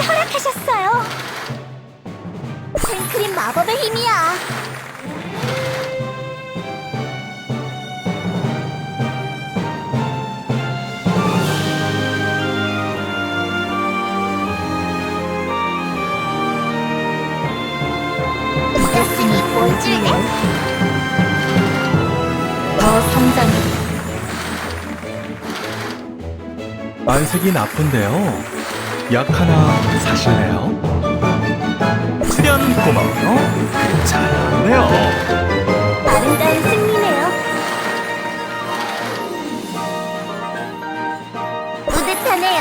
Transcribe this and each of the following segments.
걸 허락하셨어요. 생크림 마법의 힘이야. 있었으니 뭘 줄래? 더 성장해. 만색이 나쁜데요. 약 하나 사실래요? 출연 고마워요. 잘하네요. 아름다운 승리네요. 뿌듯하네요.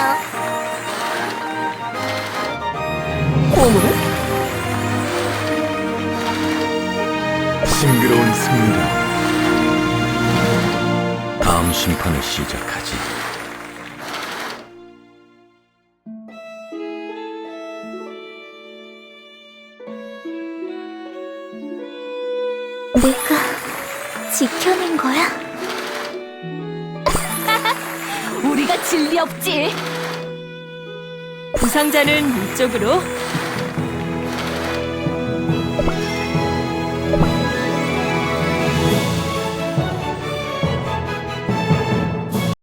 봄은? 싱그러운 승리다. 다음 심판을 시작하지. 내가 지켜낸 거야? 우리가 진리 없지. 부상자는 이쪽으로